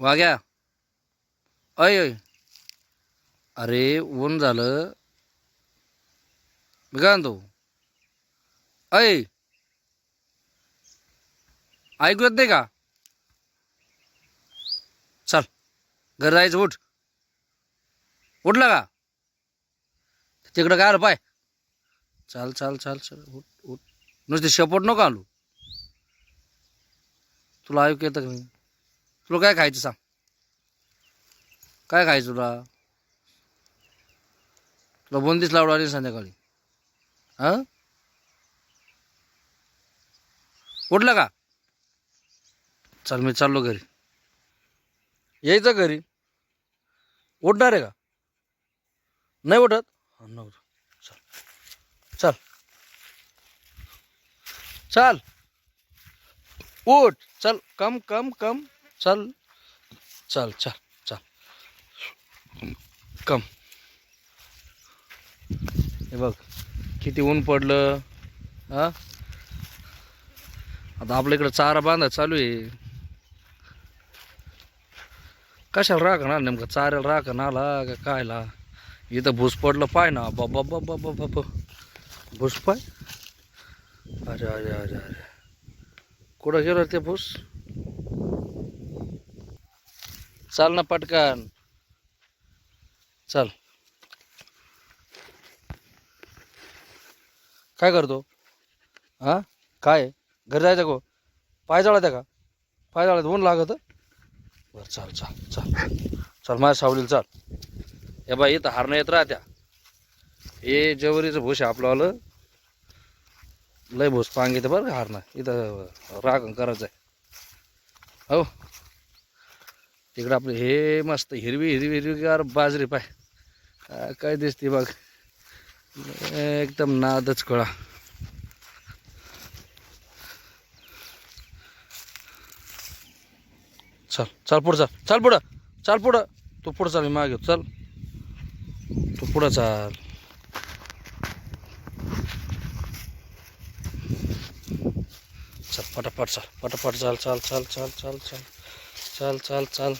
वाघ्या. अय अय अरे ऊन झालं. मी काय म्हणतो अय ऐकू येत नाही का? चल घर जायचं उठ. उठला का? तिकडं काय आलं पाय? चाल चाल चाल चल उठ उठ. नुसते शपट नको आलो तुला ऐकू येतं का नाही? तुला काय खायचं सांग. काय खायचं तुला? तुला बोंदीच लावडा आली संध्याकाळी. हां? उठलं का? चल मी चाललो घरी. यायचं घरी? उठणार आहे का? नाही उठत? नव्हतं चल. चल. चल. उठ. चल कम कम कम. चल चल चल चल. कम हे बघ किती ऊन पडलं हा? आता आपल्या इकडं चारा बांधा चालू आहे. कशाला राखणार नेमकं? चाऱ्याला राखण आला का कायला? इथं भूस पडलं पाय ना. बाबा बाबा बाबा बाबा भूस पाय? अरे अरे अरे अरे. कुठं गेलं ते भूस? चाल ना पटकन. चल. काय करतो? हा? काय? घरी जायचं को हो? पाय जळायचा का? पाय जळायचं. ऊन लागत? बरं चाल चाल चाल. चल माझ्या सावलील चाल. या बाई इथं हारणं येत राहत्या. हे जवरीचं भूस आहे आपलं लय भूस पांग येतं बरं का हारणं. इथं राग करायचं आहे हो. तिकडं आपलं हे मस्त हिरवी हिरवी हिरवीगार बाजरी पाय. काय काय दिसते बघ. एकदम नादच कळा चल चल पुढं चाल. चल पुढं चल पुढं. तू पुढं चाल मी मागे चल. तू पुढं चाल. चल पटापट चाल पटापट चाल चाल चाल चाल चाल चाल. चाल चाल चाल.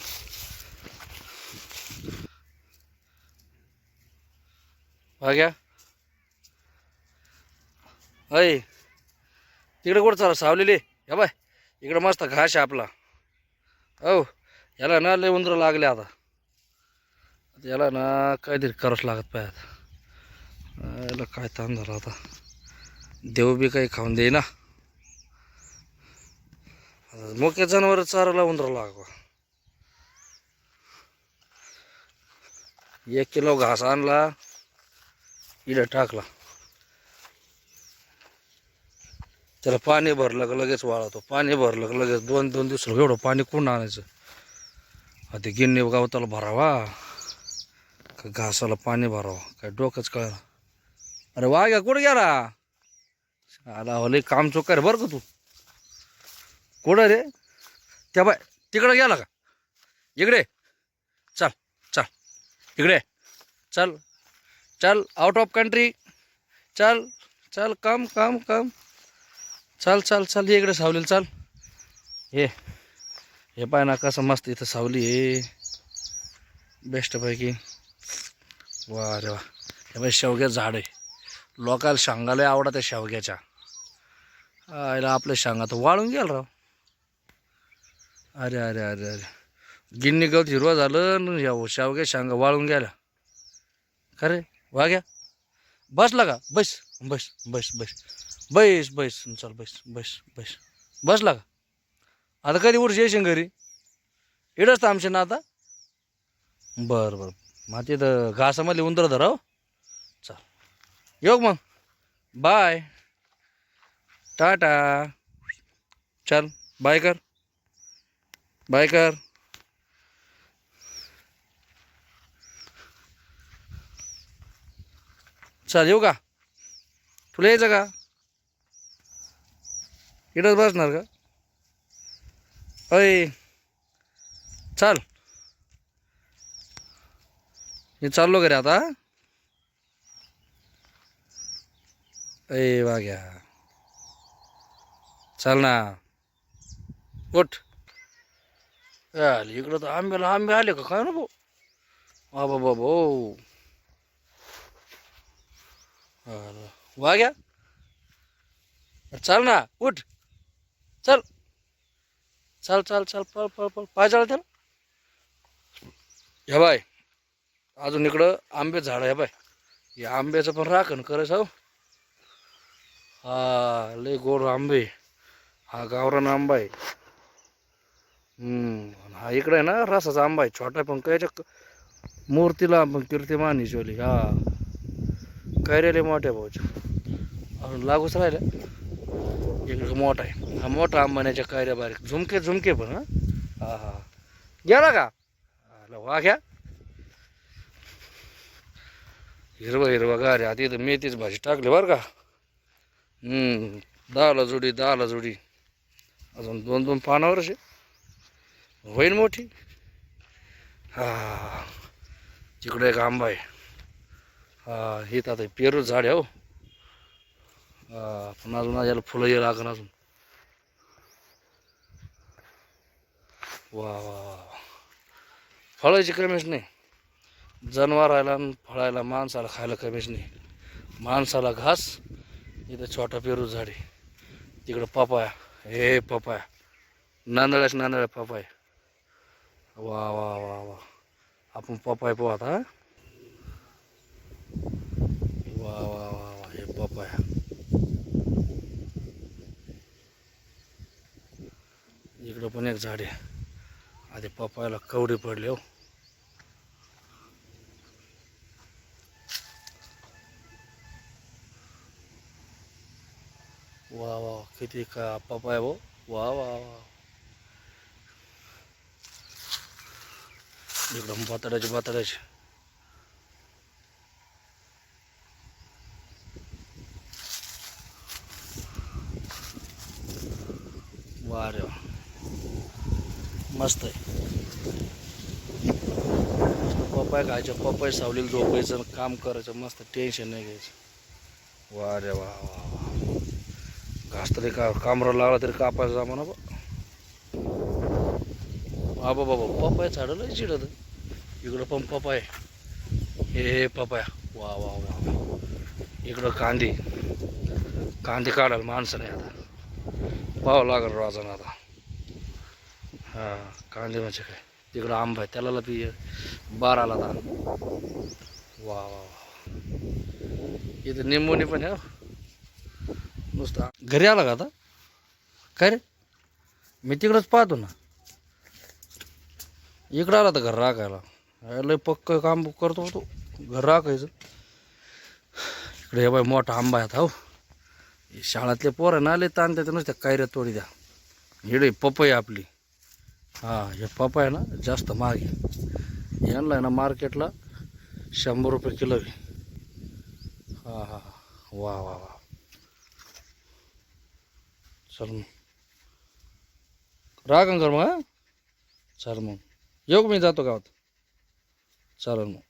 भाग्या अय तिकडे कुठं चाल सावलेली? या बाय इकडं मस्त घास आहे आपला. हो याला ना लय उंदरं लागले आता. याला ना काहीतरी करावंच लागत पाय आता. याला काय ताण झाला आता. देव बी काही खाऊन देईना. ना मोक्या जनावर चारायला उंदरं लागवा एक किलो घास आणला इडं टाकला. त्याला पाणी भरलं का लगेच वाळवतो. पाणी भरलं का लगेच दोन दोन दिवस एवढं पाणी कोण आणायचं? आता ते गिन्नी गावताला भरावा का घासाला पाणी भरावा? काय डोकंच कळलं अरे वाघ्या कुठं गेला? आला हो काम चोकार बरं का तू? कुठं रे? त्या बाय तिकडं गेला का? इकडे. चल चल. इकडे. चल चल आउट ऑफ कंट्री चल चल कम कम कम चल चल चल इकडे सावलीला चल. हे हे पाय ना कसं मस्त इथं सावली आहे. बेस्टपैकी वा रे वा. हे बाय शेवग्याचं झाड आहे. लोकाला शांगाला आवडत आहे शेवग्याच्या. आयला आपल्या शांगा तर वाळून गेल राव. अरे अरे अरे अरे. गिन्नी गवत हिरवा झालं न या शेवग्या शांगा वाळून गेला खरे रे? वाघ्या? बसला का? बस बस बस बस. बैस बैस. चल बैस बैस बैस. बसला का? आता कधी उठ येशील घरी? इडच थांबशे ना आता? बरं बरं. माती तर घासामध्ये उंदर धरा हो. चल. येऊ मग? बाय. टाटा. चल बाय कर. बाय कर. चल येऊ का? तुला यायचं का? इथंच बसणार का? अय. चाल. मी चाललो घरी आता अय वाघ्या. चल ना. उठ. आले इकडं तर आंब्याला आंबे आले का? काय ना भाऊ बाबा बाबा भाऊ वा वाघ्या? चाल ना उठ. चल. चल चल चल पळ पळ पळ. पाय चाल त्याला. हे बाय अजून इकडं आंबे झाड आहे बाय. या आंब्याचं पण राखण करायचं हो. हा लय गोड आंबे. हा गावरान आंबा आहे. हा इकडे आहे ना रसाचा आंबा आहे छोटा आहे पण कायच्या मूर्तीला पण कीर्तिमान चोली हा. काय मोठ्या भाऊच्या? अजून लागूच राहिल्या. इकडे मोठा आहे. हा मोठा आंबाण्याच्या कायऱ्या बारीक. झुमके झुमके पण हा. हा हा. गेला का? वा घ्या. हिरवा हिरवा गारे आता इथं मेथीच भाजी टाकली बरं का. हम्म. दहाला जोडी दहाला जोडी. अजून दोन दोन पानावर असे. होईल मोठी? हा. तिकडे एक आंबा आहे. हा हे तर आता पेरू झाड आहे हो. हा पण अजून याला फुलं यायला लागण अजून. वा वा वा फळाची कमीच नाही. जनावराला आणि फळायला माणसाला खायला कमीच नाही. माणसाला घास इथं छोटा पेरू झाड आहे. तिकडं पपाया. हे पपाया. नांदळ्याच नांदळ्या पपाया. वा वा वा वा. आपण पपाय पाहू आता वा वा वा वा. हे पपाय. इकडं पण एक झाड आहे. आधी पपायला कवडी पडली हो. वा वा किती का पपाय भाऊ वा वा वा. एकदम बातड्याचे बातड्याचे वा रे वा मस्त आहे मस्त पपाय खायचं पपाय सावलीला झोपायचं काम करायचं मस्त टेन्शन नाही घ्यायचं वा रे वा वा वा घास तरी का कामरा लागला तरी कापायचा म्हणा बा बाबा बाबा पपाय झाडं लय चिडत इकडं पण पपाय हे हे पपाया. वा वा वा वा. इकडं कांदे. कांदे काढायला माणसं नाही आता. पावा लागेल राजानं आता. हां कांदे म्हणजे काय? तिकडं आंबा आहे. त्याला ती बाराला आता वा वा वा इथं निंबोनी पण आहे हो. नुसतं घरी आला का आता? काय रे? मी तिकडंच पाहतो ना. इकडं आला तर घर राखायला. अरे लय पक्क काम करतो तो. घर राखायचं. इकडे हे बाय मोठा आंबा आहे हो. शाळातले पोरं ना आले ताण त्याचं नुसत्या कायऱ्या तोडी द्या. इकडे पपई आपली. हां हे पपई ना जास्त महाग आहे. यांना आहे ना मार्केटला शंभर रुपये किलो आहे. हां हां वा वा वा. चल मग. राग कर मग चल मग. येऊ मी जातो गावात? चालेल मग.